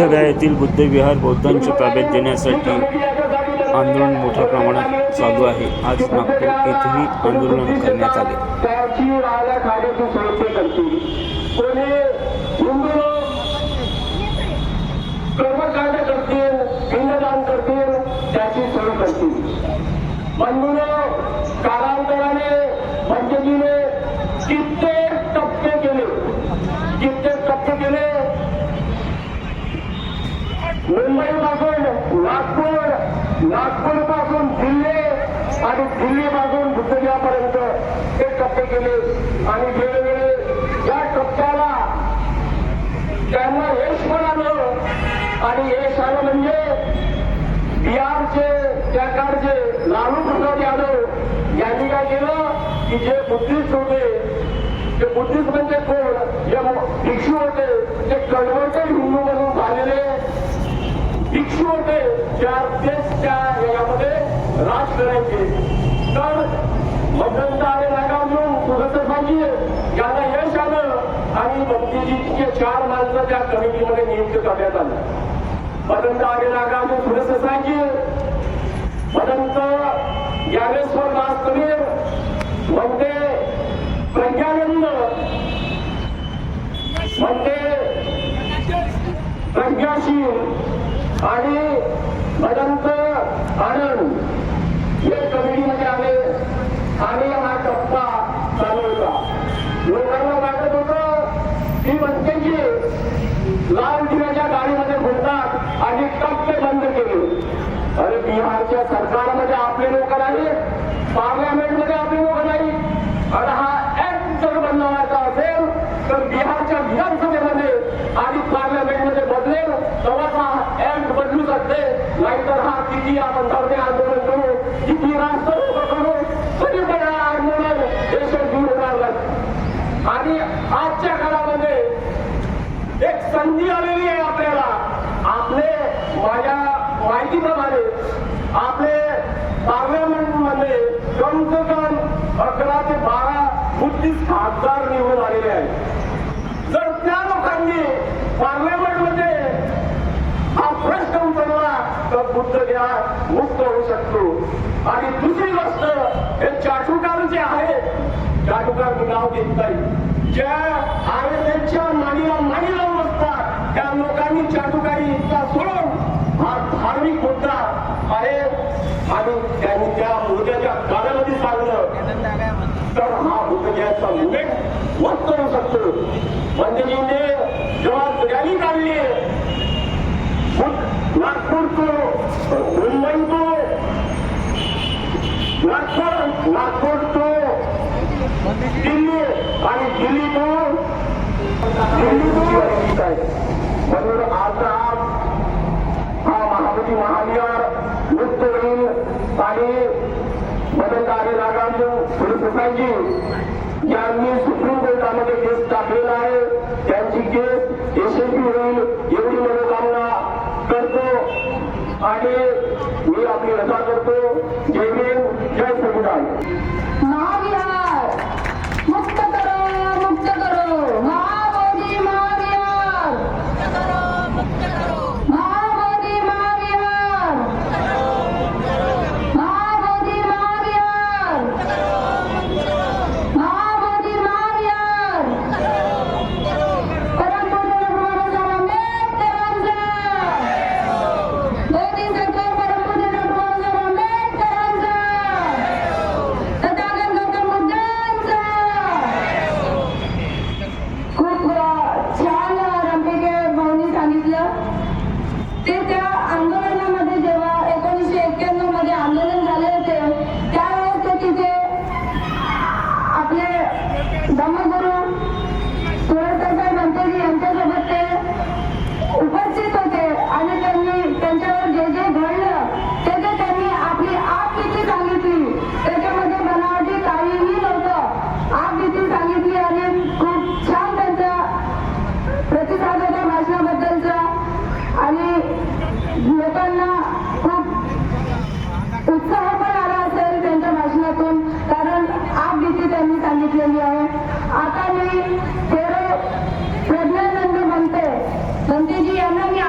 बुद्धगयातील बुद्धविहार बौद्धांच्या ताब्यात देण्यासाठी आंदोलन मोठ्या प्रमाणात चालू आहे. आज नागपूर येथेही आंदोलन करण्यात आले. त्याची राजा खाण्याची सोय ते करतील कोणी हिंदू कर्मकांड करतील पिंडदान करतील त्याची सोय करतील बंधूनं कालांतराने पंचजीने कित्येक टप्पे केले कित्येक टप्पे केले मुंबईपासून नागपूर नागपूरपासून दिल्ली आणि दिल्ली पासून बुद्धगयापर्यंत ते टप्पे केले आणि वेळोवेळी या टप्प्याला त्यांना यश पण आलं आणि यश आलं म्हणजे बिहारचे त्या काळचे लालू प्रसाद यादव यांनी काय केलं? की जे बुद्धिस्ट होते ते बुद्धिस्ट म्हणजे कोण? जे भिक्षू होते ते कन्वर्टेड हिंदू म्हणून झालेले भिक्षू होते त्या देशच्या यामध्ये राज करायचे तर मध्यंत आणि नागावून सुगतसाजी यांना यश आलं आणि मंत्रीजीचे चार माणसं त्या कमिटीमध्ये नियुक्त करण्यात आलं. मदंत आणि म्हणून सुगतसाजी मदंत ज्ञानेश्वर दास कबीर म्हणते प्रज्ञानंद म्हणते प्रज्ञाशील आणि भदंत आनंद हे कमिटीमध्ये आले. आणि हा टप्पा चालू होता लोकांना वाटत होत की म्हणतेची लाल दिव्याच्या गाडीमध्ये घुसतात आणि टप्पे बंद केले. अरे बिहारच्या सरकारमध्ये आपले लोक नाही पार्लमेंटमध्ये आपले लोक नाही आणि हा ऍक्ट जर बनवायचा असेल तर बिहारच्या विधानसभेमध्ये आणि पार्लमेंटमध्ये बदलेल तेव्हाच शकते नाहीतर हा किती आपण धरणे आंदोलन करू. किती राष्ट्र करू. तरी पण हा आंदोलन देशात दूर होणार नाही. आणि आजच्या काळामध्ये एक संधी आलेली आहे आपल्याला. आपले माझ्या माहितीप्रमाणे आपले पार्लमेंटमध्ये कम से कम अकरा ते बारा बुद्धिस्ट खासदार निवडून आलेले आहेत. जर त्या लोकांनी पार्लमेंटमध्ये प्रश्न उचलला तर बुद्ध घ्या मुक्त होऊ शकतो आणि दुसरी गोष्ट हे चाटुकार जे आहेत चाटुकार मी नाव घेत नाही ज्या आर मागीला मागे लावून असतात त्या लोकांनी चाटुकारी इतका सोडून हा धार्मिक मुद्दा आहे आणि त्यांनी त्या मुद्द्याच्या कालावधी सांगलं तर हा बुद्धगयाचा उल्लेख वक्त होऊ शकतो. मंदिरजीने नागपूर तो मुंबई तो नागपूर नागपूर तो दिल्ली आणि दिल्ली तो दिल्ली तो आहे म्हणून आता हा महामती महाविहार मुक्त होईल आणि मदतकारी नागार्जुन फुलप्रसादजी यांनी सुप्रीम कोर्टामध्ये केस टाकलेला आहे त्यांची केस यशस्वी होईल एवढी मनोकामना करतो आणि मी आपली रजा करतो. जय भीम जय संविधान महाविहार. मुक्त करो मुक्त करो महाबोधी महाविहार महाबोधी महाविहार महाबोधी महाविहार महाबोधी महाविहार परमपूज्य डॉक्टर आंबेडकरांचा मोदी सरकार परमपूज्य डॉक्टर आंबेडकरांचा तथागत गौतम बुद्धांचा खूप छान रंपिके भाऊनी सांगितलं ते त्या आंदोलनामध्ये जेव्हा एकोणीसशे एक्क्याण्णवमध्ये आंदोलन झाले होते त्यावेळेस ते तिथे आपले धम्मगुरू सुरतसाहेब मंतेजी यांच्यासोबत ते उपस्थित होते आणि त्यांनी त्यांच्यावर जे जे घडलं ते ते त्यांनी आपली आपभीती सांगितली त्याच्यामध्ये बनावटी काहीही नव्हतं आपभीती सांगितली आणि खूप छान त्यांचा प्रतिसाद होता भाषणाबद्दलचा आणि लोकांना खूप उत्साह पण आला असेल त्यांच्या भाषणातून कारण आप भीती त्यांनी सांगितलेली आहे आता मी थेरो प्रज्ञानंद म्हणते म्हणतेजी यांना मी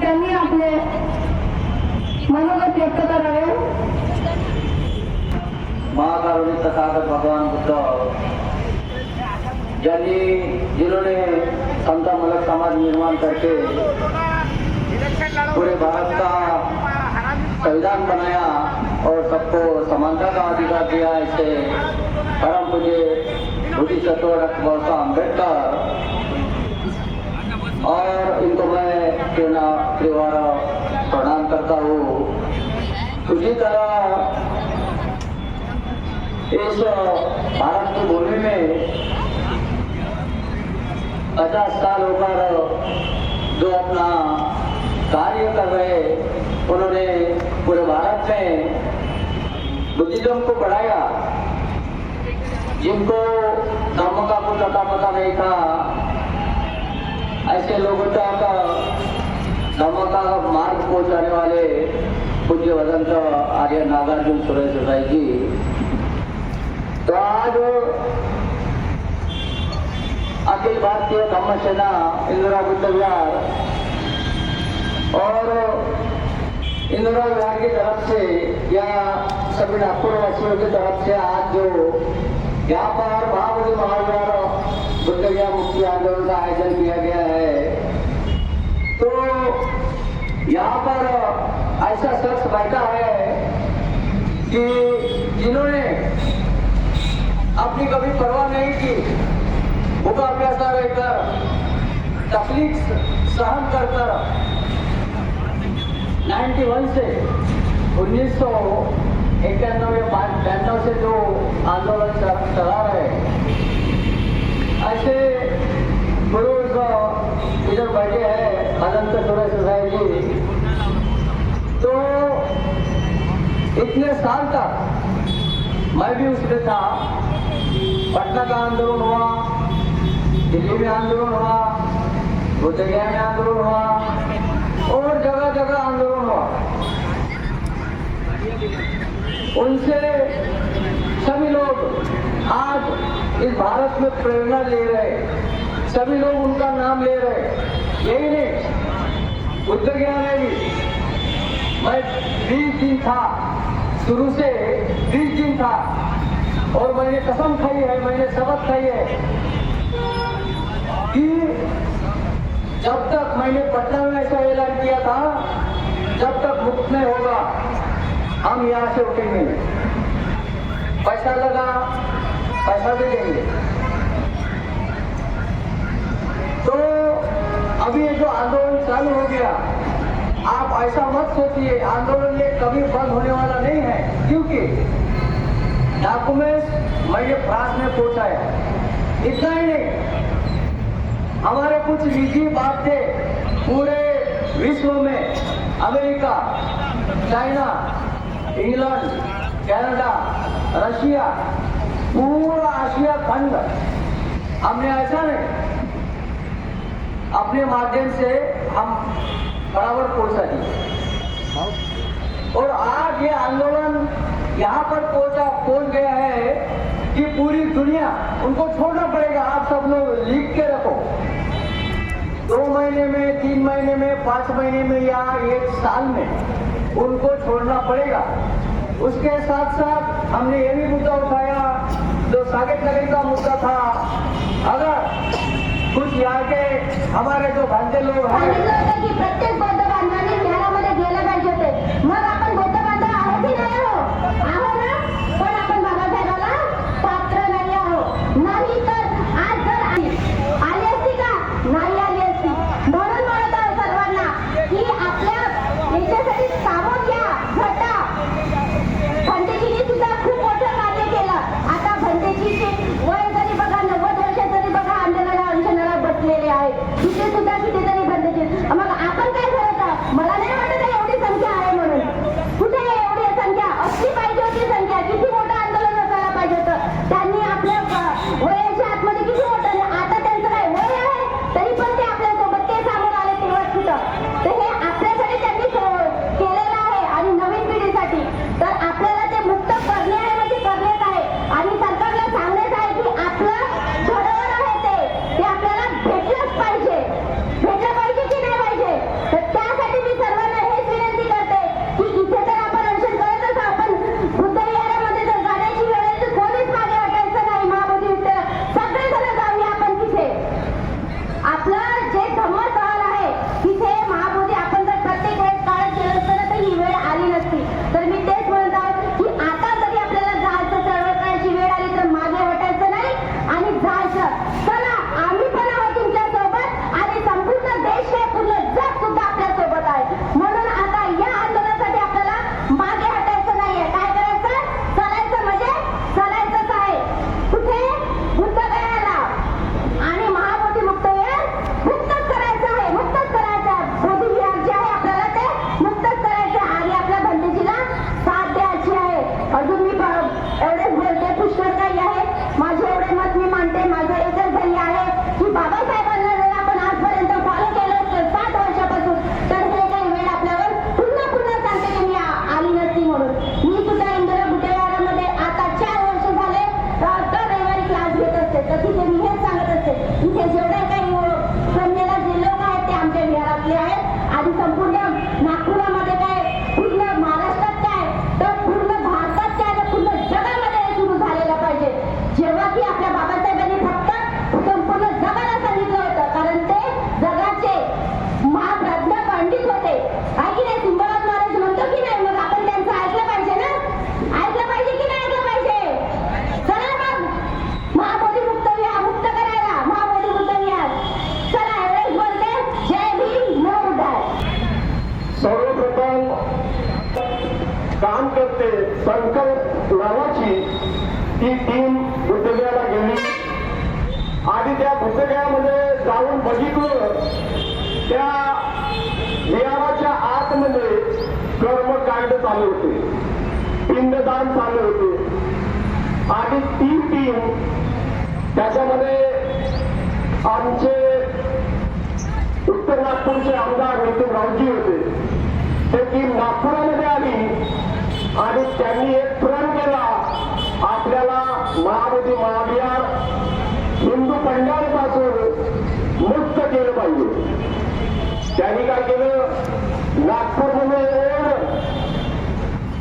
त्यांनी आपले मनोगत व्यक्त करावे साधक भगवान बुद्ध ज्यांनी जिन्होंने समता मलक समाज निर्माण करके पूरे भारत का संविधान बनाया और सबको समानता का अधिकार दिया इसे परम पूज्य बुद्धिसत्व डॉक्टर बाबा साहब अम्बेडकर और इनको मैं प्रेरणा त्रिवार प्रणाम करता हूँ। उसी तरह इस भारत की भूमि में पचास साल होकर जो अपना कार्य कर रहे, उन्होंने पूरे भारत में बुद्धिज्म को बढ़ाया, जिनको धर्म का कुछ अता पता नहीं था। ऐसे लोगों तक धर्म का मार्ग पहुँचाने वाले पूज्य वदंत आर्य नागार्जुन सुरेश जी तो आज अखिल भारतीय धम्मसेना इंदिरा बुद्ध विहार। और इंदिरा विहार की तरफ से या सभी नागपुर वासियों की तरफ से आज जो यहाँ पर महाबोधि महाविहार बुद्ध विहार मुक्ति आंदोलन का आयोजन किया गया है तो यहाँ पर ऐसा शख्स बैठा है कि जिन्होंने आपली कमी परवा नाही की। भूखा प्यासा रहकर तकलीफ सहन कर कर। 91 से उन्नीस सौ इक्यानवे बयानवे से जो आंदोलन चला रहे ऐसे पुरुष इधर बैठे हैं अनंत सुरेश सोसाइटी तो इतने साल तक मैं भी उसमें था। पटना का आंदोलन हुआ दिल्ली में आंदोलन हुआ बुद्धगया में आंदोलन हुआ और जगह जगह आंदोलन। हुआ उनसे सभी लोग आज इस भारत में प्रेरणा ले रहे सभी लोग उनका नाम ले रहे यही नहीं बुद्ध गया में भी मैं बीस दिन था, शुरू से बीस दिन था। और मैंने कसम खाई है मैंने शपथ खाई है कि जब तक मैंने पटना में ऐसा ऐलान किया था जब तक मुक्त नहीं होगा हम यहाँ से उठेंगे। पैसा लगा पैसा भी देंगे तो अभी ये जो आंदोलन चालू हो गया आप ऐसा मत सोचिए आंदोलन ये कभी बंद होने वाला नहीं है। क्योंकि डॉक्यूमेंट्स मैंने म्हणजे फ्रांस में पहुंचाया इतना ही नहीं. हमारे कुछ निजी बात थे पूरे विश्व में America China England Canada Russia पूरा आशिया खंड। हमने ऐसा नहीं। अपने माध्यम से हम बराबर पहुंचा दिए और आज ये आंदोलन यहाँ पर पहुंचा पहुंच गया है कि पूरी दुनिया उनको छोड़ना पड़ेगा। आप सब लोग लिख के रखो। दो महीने में तीन महीने में पांच महीने में या एक साल में उनको छोड़ना पड़ेगा। उसके साथ साथ हमने ये भी मुद्दा उठाया जो साकेत नगर का मुद्दा था। अगर कुछ यहाँ के हमारे जो भांजे लोग हैं संकल्प नावाची ती टीम बुद्धगयाला गेली. आणि त्या बुद्धगयामध्ये जाऊन बघितलं त्या विहाराच्या आतमध्ये कर्मकांड चालू होते. पिंडदान चालू होते. आणि ती टीम त्याच्यामध्ये आमचे उत्तर नागपूरचे आमदार नितीन रावजी होते. ते टीम नागपुरामध्ये आली. आणि त्यांनी एक प्रण केला. आपल्याला महामती महाविहार हिंदू पंडालपासून मुक्त केलं पाहिजे. त्यांनी काय केलं? नागपूरमध्ये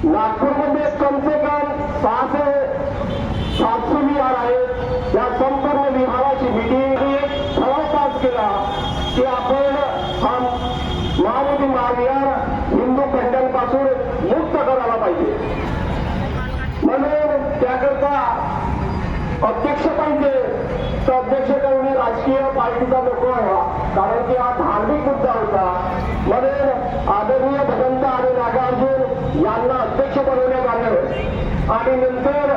नागपूरमध्ये कम से कम सहाशे सातशे विहार आहेत या संपूर्ण विहाराची मिटिंग एक ठराव पास केला की आपण हा महामोदी महाविहार हिंदू पंडालपासून मुक्त करायला पाहिजे म्हणून त्याकरता अध्यक्ष पाहिजे. तर अध्यक्ष करणे राजकीय पार्टीचा नको आहे कारण की हा धार्मिक मुद्दा होता. म्हणून आदरणीय भगवंत आणि नागार्जुन यांना अध्यक्ष बनवण्यात आलं. आणि नंतर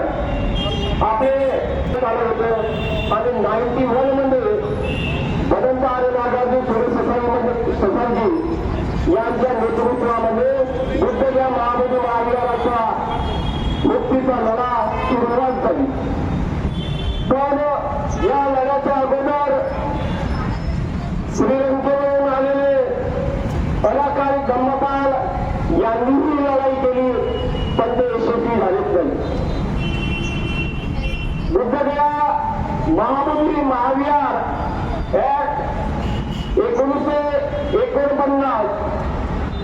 आपले चालू होतं. आणि नाईन्टी वनमध्ये भगवंत आणि नागार्जुन सुरे ससाई म्हणजे ससाईजी यांच्या नेतृत्वामध्ये बुद्ध या महाबोधी महाविहाराचा मुक्तीचा लढा सुरुवात झाली. पण या लढ्याच्या अगोदर श्रीलंकेवरून आलेले कलाकार धम्मपाल यांनीही लढाई केली पण ते यशस्वी झालेच नाही. बुद्धगया महाबोधी महाविहार ऍक्ट एकोणीसशे एकोणपन्नास.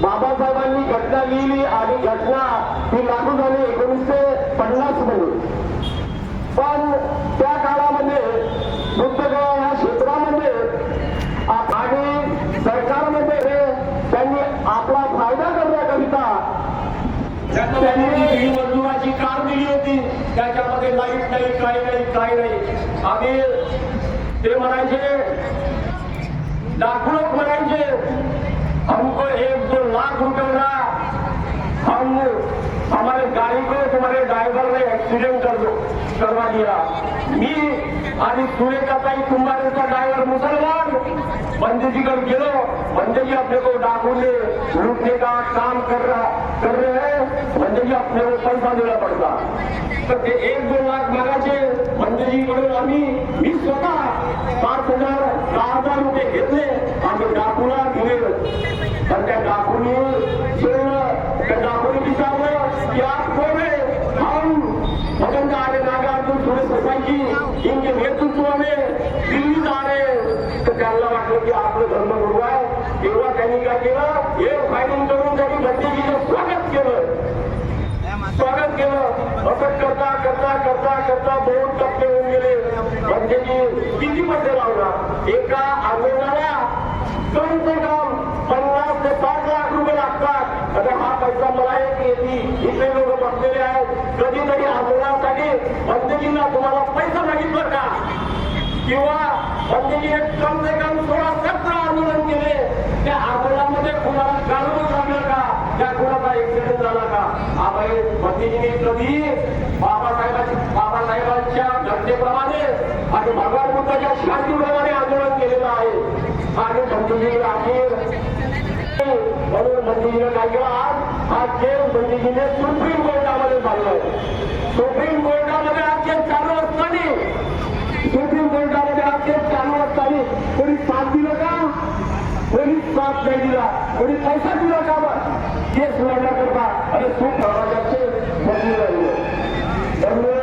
बाबासाहेबांनी घटना लिहिली आणि घटना ही लागू झाली एकोणीसशे पन्नासमध्ये. पण त्या काळामध्ये बुद्धगया या क्षेत्रामध्ये आणि सरकारमध्ये त्यांनी आपला फायदा करण्याकरिता त्यांनी मजुराची कार दिली होती त्याच्यामध्ये लाइट नाही काही नाही काही नाही. आणि ते म्हणायचे लाखो लोक म्हणायचे हमको एक दो लाख रुपये ना हम हमारे गाड़ी को तुम्हारे ड्राइवर ने एक्सीडेंट कर दो करवा दिया मी आणि सुरेखाताई कुंभारेचा ड्रायव्हर मुसलमान. बंदेजीकडे गेलो. बंदेजी अपने को डाकू लूटने का काम कर रहा कर रहे हैं. बंदेजी अपने को पैसा देना पड़ता तर ते एक दोन लाख मागायचे. बंदेजीकडून आम्ही मी स्वतः पाच हजार दहा हजार रुपये घेतले. आणि डाकूला दिले. पण त्या डाकूने सोडलं त्या डाकूने विचारलं की आप कोण है हम भगवंत आले नागार्जुन सुरे ससाईजी हिंदुत्वाने दिल्ली जाणे तर त्यांना वाटलं की आपलं धर्म गुरु आहे. तेव्हा त्यांनी काय केलं? हे फायरिंग करून त्यांनी भट्टीजीचं स्वागत केलं. स्वागत केलं. असं करता करता करता करता दोन टप्पे होऊन गेले. म्हणजे किती मध्ये लावला? एका आंदोलनाला कम से कम पन्नास ते साठ लाख रुपये लागतात. आता हा पैसा मला एक येते. इथे लोक बसलेले आहेत कधीतरी आंदोलनासाठी बंदजींना तुम्हाला पैसा मागितलं का किंवा बंदजीने कम से कम सोळा सतरा आंदोलन केले. त्या आंदोलनामध्ये कोणाला गालबोट लागलं का? त्या कोणाचा ऍक्सिडेंट झाला का? आम्ही पत्नीजीने कधी बाबासाहेबांची बाबासाहेबांच्या घटनेप्रमाणे आणि भगवान बुद्धाच्या शांतीप्रमाणे आंदोलन केलेलं आहे. आणि बंदीजी अखेर म्हणून बंदीजीने काय केलं आज हा केस बंदीजीने सुप्रीम कोर्टामध्ये चाललोय सुप्रीम कोर्टामध्ये हा केस चालू असताना केस कोणी साथ दिलं का? कोणी साथ नाही दिला. कोणी पैसा दिला का बरं? केस लढण्याकरता आणि खूप समाजाचे बदलू राहिले त्यामुळे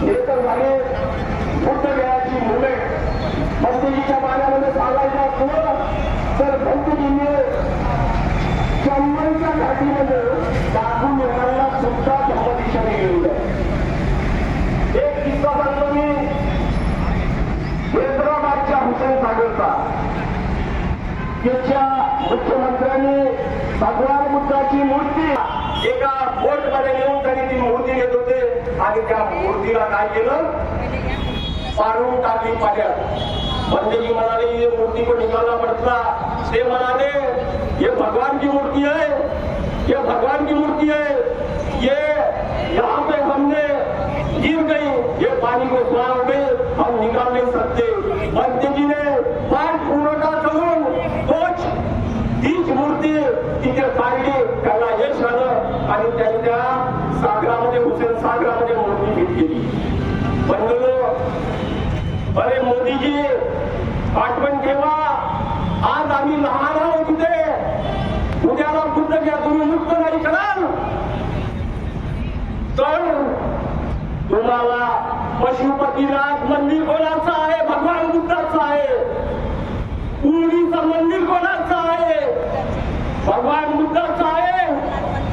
हे तर झाले बुद्ध वेळाची मुवमेंट भक्तीजीच्या पाण्यामध्ये सांगायचं असलं तर भक्तीजीने चंबईच्या घाटीमध्ये दाखवून येणाऱ्या सुद्धा धर्मदिशाने गेलेलं एक किस्सा सांगतो मी. हैदराबादच्या हुसेन सागरचा. त्याच्या मुख्यमंत्र्यांनी भगवान बुद्धाची मूर्ती एका बोटमध्ये नेऊन त्यांनी ती मूर्ती घेत होते. आणि त्या मूर्तीला काय केलं? पाडून टाकली पाण्यात. म्हणजे बंदेजी म्हणाले ये मूर्ती को निकालना पड़ता ते म्हणाले हे भगवान की मूर्ती आहे. हे भगवान की आहे ये यहाँ पे हमने गिर गई ये पानी में स्वार हो गई हम निकाल नहीं सकते पंडित फार पाठ पूर्णता करून तोच तीच मूर्ती तिथे काढली त्याला यश आलं आणि त्यांच्या त्या सागरामध्ये हुसेन सागरामध्ये मूर्ती भेट केली. बंधू अरे मोदीजी आठवण ठेवा. आज आम्ही लहान आहोत तिथे उद्याला बुद्ध घ्या तुम्ही मुक्त नाही कराल. तर तुम्हाला पशुपतीनाथ मंदिर कोणाचं आहे भगवान. पूर्वीचं मंदिर कोणाचं आहे? भगवान बुद्धाचं आहे?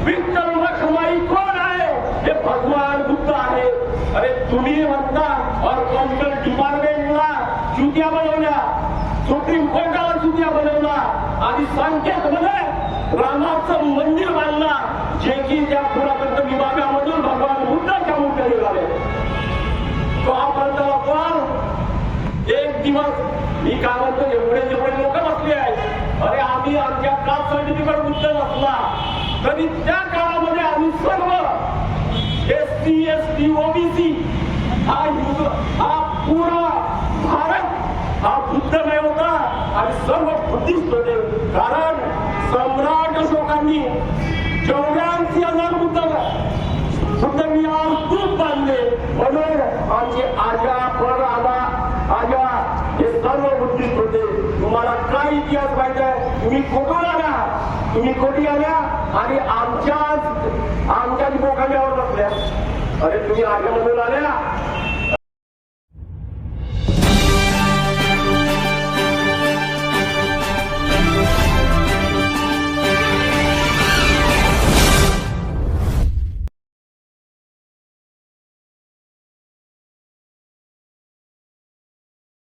विठ्ठल रखमाई कोण आहे? हे भगवान बुद्ध आहे. अरे तुम्ही म्हणता और कॉन्ट्रल डिपार्टमेंटला चुत्या बनवल्या. सुप्रीम कोर्टाला चुत्या बनवला. आणि सांकेत मध्ये रामाचं मंदिर बांधला जे की त्या पुरातत्व विभागामधून भगवान बुद्धाच्या मूर्त्या झाले. तो आपण पण दिवस मी काय म्हणतो एवढे जेवढे लोक बसले आहेत अरे आम्ही आमच्या कास्ट सर्टिफिकेट बुद्ध नसला. तरी त्या काळामध्ये आम्ही सर्व S T S T OBC हा युग हा पुरा भारत हा बुद्ध नाही होता. आणि सर्व बुद्धिस्ट होते. कारण सम्राट अशोकांनी चौऱ्याऐंशी हजार बुद्ध बुद्ध मी आज खूप बांधले. म्हणून आमचे आजार सर्व होते तुम्हाला काय इतिहास पाहिजे तुम्ही कुठून आल्या तुम्ही कोठी आल्या आणि आमच्याच आमच्याच बोकांड्यावर बसल्या. अरे तुम्ही आग्यामधून आल्या?